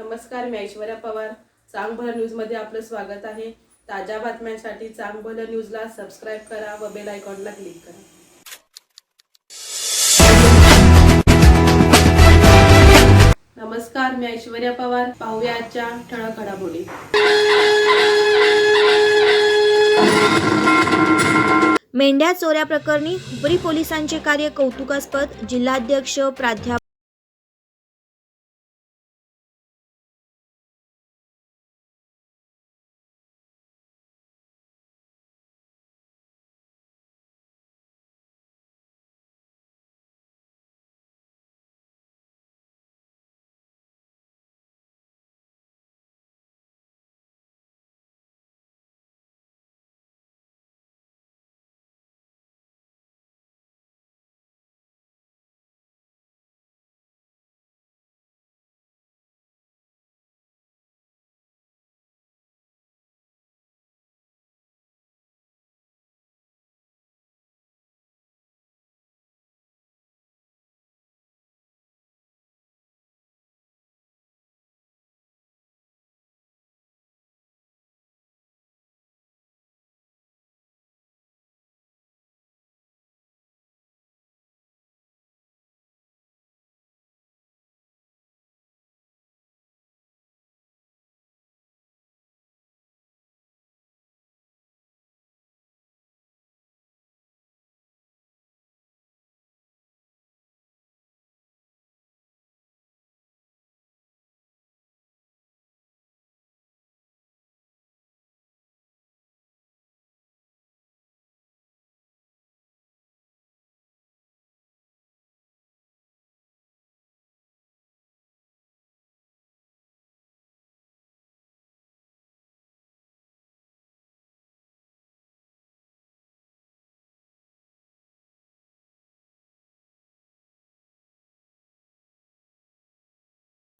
नमस्कार मी ऐश्वर्या पवार. चांगभलं न्यूजमध्ये आपलं स्वागत आहे. ताज्या बातम्यांसाठी चांगभलं न्यूजला सबस्क्राईब करा व बेल आयकॉनला क्लिक करा. नमस्कार मी ऐश्वर्या पवार. पाहूया आजच्या ठळक घडामोडी. मेंढ्या चोऱ्या प्रकरणी हुपरी पोलिसांचे कार्य कौतुकास्पद. जिल्हाध्यक्ष प्राध्यापक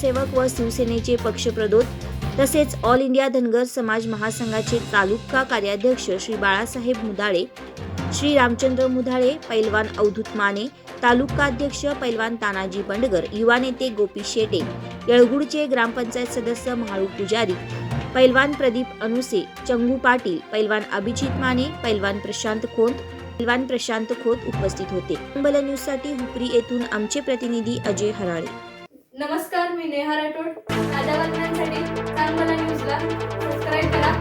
सेवक व शिवसेनेचे पक्षप्रदोत तसेच ऑल इंडिया धनगर समाज महासंघाचे तालुका कार्याध्यक्ष श्री बाळासाहेब मुदाळे श्री रामचंद्र मुधाळे पैलवान अवधूत माने तालुकाध्यक्ष पैलवान तानाजी बंडगर युवा नेते गोपी शेटे येळगुडचे ग्रामपंचायत सदस्य महाळू पुजारी पैलवान प्रदीप अनुसे चंगू पाटील पैलवान अभिजित माने पैलवान प्रशांत खोत पैलवान प्रशांत खोत उपस्थित होते. बल न्यूजसाठी हुपरी येथून आमचे प्रतिनिधी अजय हराळे. नमस्कार मी नेहा राठोड. ताज्या बातम्यांसाठी चांगला न्यूजला सबस्क्राईब करा.